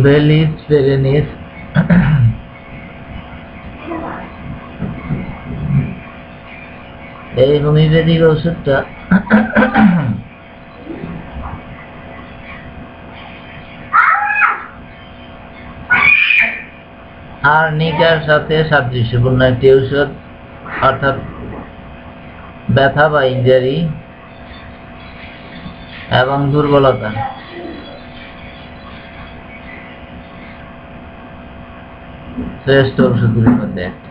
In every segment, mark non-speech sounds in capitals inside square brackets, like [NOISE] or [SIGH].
বেলিস পেরেনিস এই হোমিওপ্যাথিক ওষুধটা আর নিকার সাথে সাদৃশ্যপূর্ণ একটি ঔষধ অর্থাৎ ব্যথা বা ইঞ্জারি এবং দুর্বলতা শ্রেষ্ঠ ওষুধগুলির মধ্যে একটি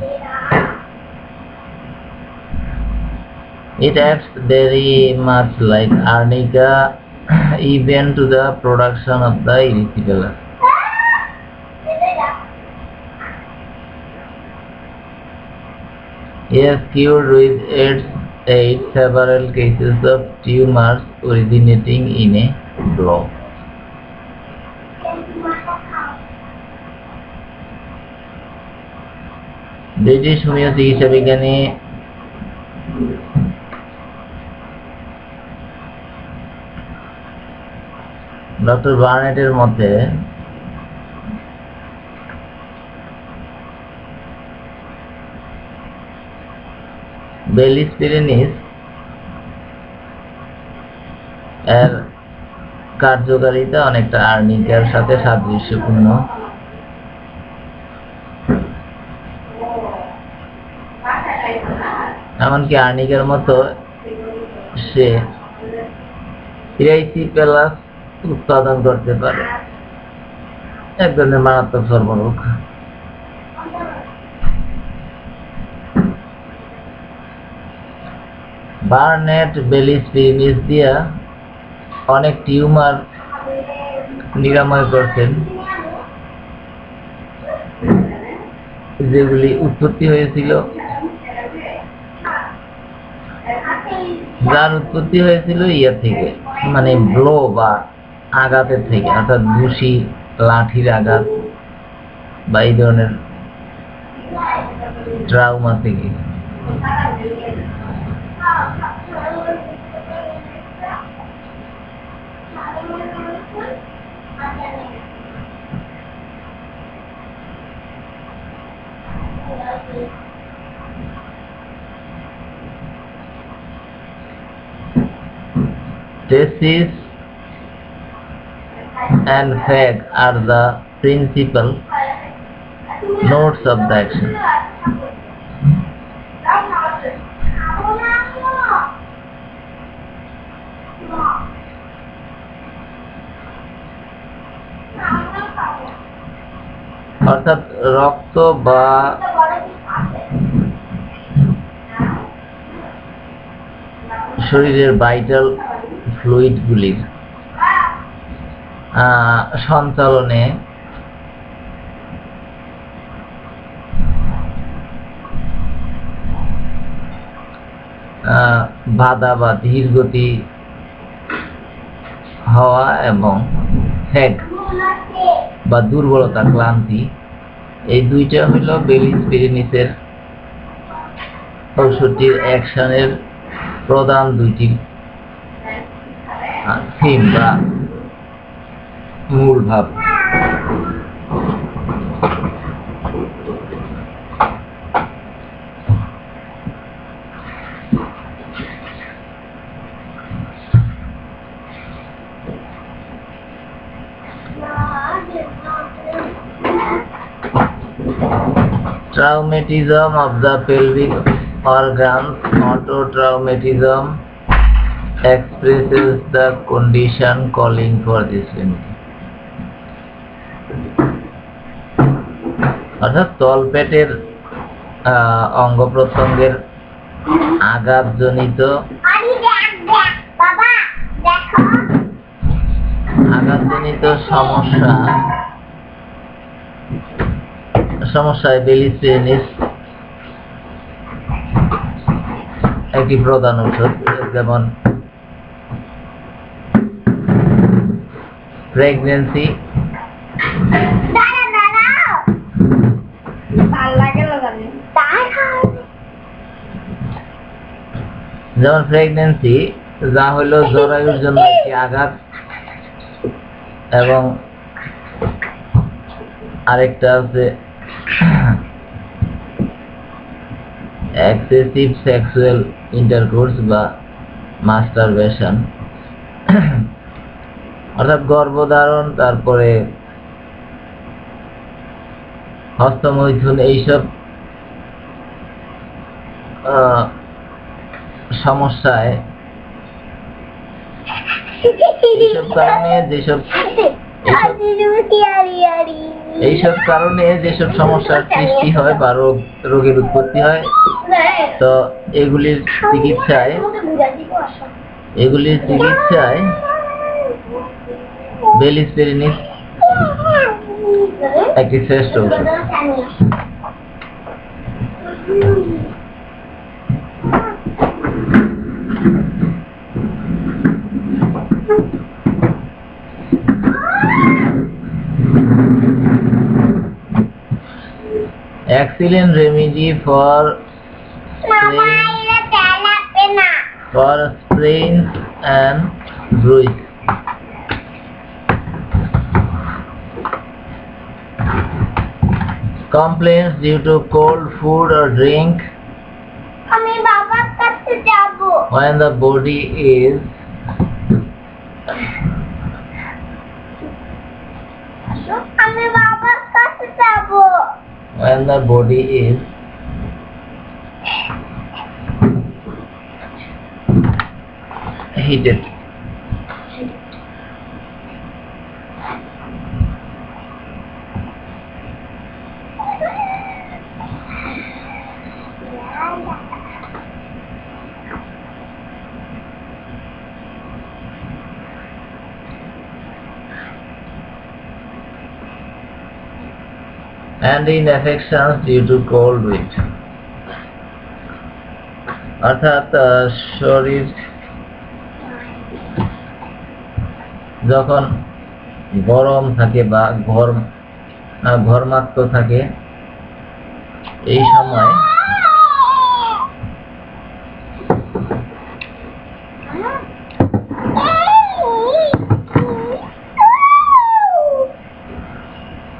It acts very much like arnica even to the production of the erysipelas. He has cured with its aid several cases of tumors originating in a blow. British homeo চিকিৎসা বিজ্ঞানী ডক্টর বার্নেটের মতে বেলিস পিরেনিস এর কার্যকারিতা অনেকটা আর্নিকার সাথে সাদৃশ্যপূর্ণ। এমনকি আর্নিকার মতো সে ইরাইসি প্লাস উৎপাদন করতে পারে। এক ধরনের মারাত্মক সর্বরোগ। বার্নেট বেলিস পিরিমিস দিয়া অনেক টিউমার নিরাময় করছেন। যেগুলি উৎপত্তি হয়েছিল। যার উৎপত্তি হয়েছিল ইয়ে থেকে মানে ব্লো বা আঘাতের থেকে, অর্থাৎ ঘুষি, লাঠির আঘাত বা এই ধরনের ট্রাউমা থেকে। Thesis and fact are the principal notes of the action. অর্থাৎ রক্ত বা শরীরের ভাইটাল ফ্লুইডগুলির সঞ্চালনে বাধা বা ধীর গতি হওয়া এবং ফ্যাগ বা দুর্বলতা, ক্লান্তি এই দুইটা হইল বেলিস পিরিনিসের ঔষধটির অ্যাকশনের প্রধান দুইটি থিম বা মূল ভাব। Traumatism of the pelvic organs, autotraumatism expresses the condition calling for this remedy. অর্থাৎ তলপেটের অঙ্গ প্রত্যঙ্গের দেখ বাবা দেখো আঘাতজনিত সমস্যা সমস্যায় বেলিস্টেনিস একটি প্রধান ঔষধ, যেমন প্রেগনেন্সি যেমন প্রেগনেন্সি যা হলো জরায়ুর জন্য একটি আঘাত এবং আরেকটা আছে এক্সেসিভ সেক্সুয়াল ইন্টারকোর্স বা মাস্টারবেশন অর্থাৎ গর্ভধারণ তারপরে হস্তমৈথুন এইসব সমস্যায় [LAUGHS] এইসব কারণে যেসব এইসব কারণে যেসব সমস্যার সৃষ্টি হয় বা রোগ, রোগের উৎপত্তি হয়, তো এগুলির চিকিৎসায় এগুলির চিকিৎসায় বেলিস্পেরিনিস একটি শ্রেষ্ঠ excellent remedy for sprains, for sprains and bruises. Complaints due to cold food or drink when the body is when the body is heated. And in affections due to cold wind. অর্থাৎ শরীর যখন গরম থাকে বা ঘর ঘরমাত্র থাকে, এই সময়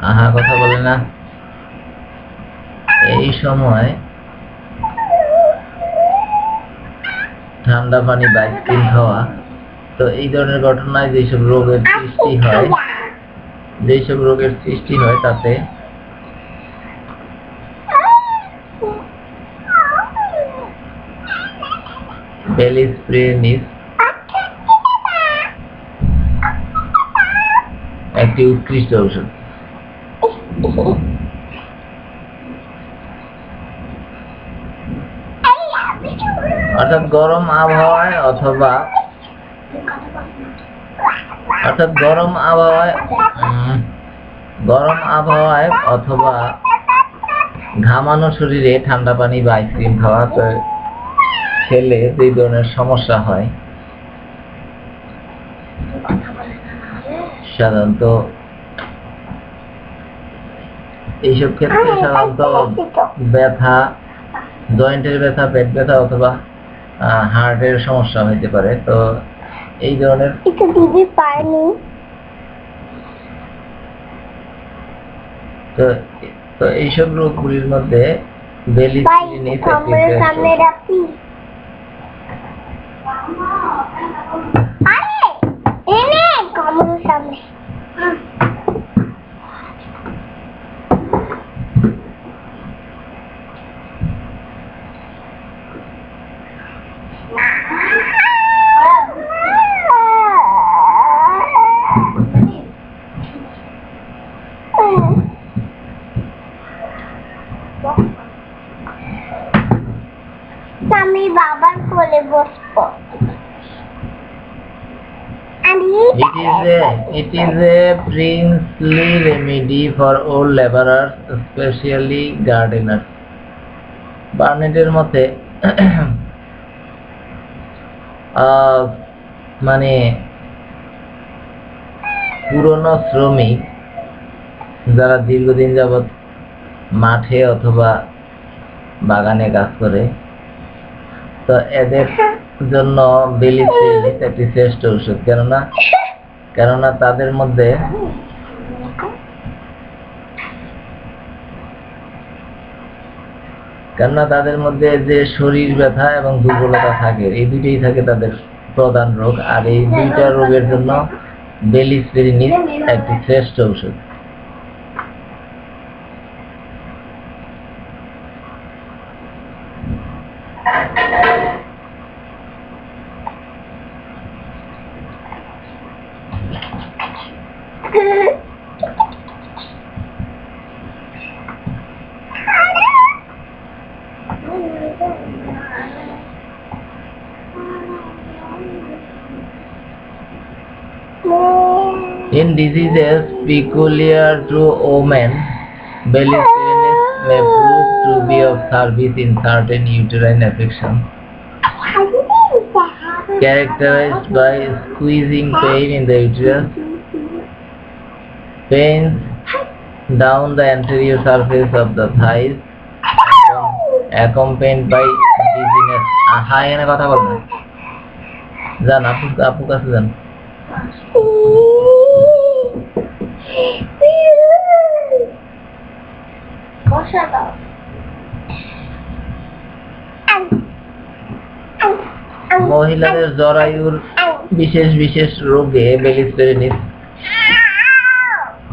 আহা কথা বলে না এই সময় ঠান্ডা পানি বা আইসক্রিম খাওয়া তো এই ধরনের ঘটনায় যেসব রোগের সৃষ্টি হয়, যেসব রোগের সৃষ্টি হয় তাতে বেলিস্প্রেনিস একটি উৎকৃষ্ট ঔষধ। অর্থাৎ গরম আবহাওয়ায় অথবা অর্থাৎ গরম আবহাওয়ায় গরম আবহাওয়ায় অথবা ঘামানো শরীরে ঠান্ডা পানি বা আইসক্রিম খাওয়া খেলে এই ধরনের সমস্যা হয়। সাধারণত এইসব ক্ষেত্রে সাধারণত ব্যথা জয়েন্টের ব্যথা পেট ব্যথা অথবা হার্টের সমস্যা হইতে পারে। তো এই ধরনের তো তো এইসব রোগগুলির মধ্যে বেলি সামনে সামনে রাখি আরে এনে কামড় সামনে আমি বাবার কোলে বসবো আমি It is a it is a princely remedy for old laborers, especially gardeners. বার্নেটের মতে মানে পুরনো শ্রমিক যারা দীর্ঘদিন যাবৎ মাঠে অথবা বাগানে কাজ করে তো এদের জন্য বেলিস্টেরিনিস একটি শ্রেষ্ঠ ওষুধ কেননা কেননা তাদের মধ্যে কেননা তাদের মধ্যে যে শরীর ব্যথা এবং দুর্বলতা থাকে, এই দুইটাই থাকে তাদের প্রধান রোগ। আর এই দুইটা রোগের জন্য বেলিস্টেরিনিস একটি শ্রেষ্ঠ ওষুধ In diseases peculiar to women, Belisarius may prove to be of service in certain uterine affections characterized by squeezing pain in the uterus, pains down the anterior surface of the thighs, accompanied by dizziness. আহা এখানে কথা বলবেন যান আপু আপু কাছে যান বসা দাও মহিলাদের জরায়ুর বিশেষ বিশেষ রোগে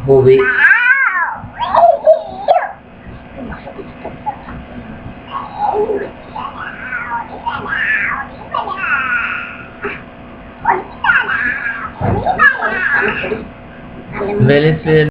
খুবই Velet ve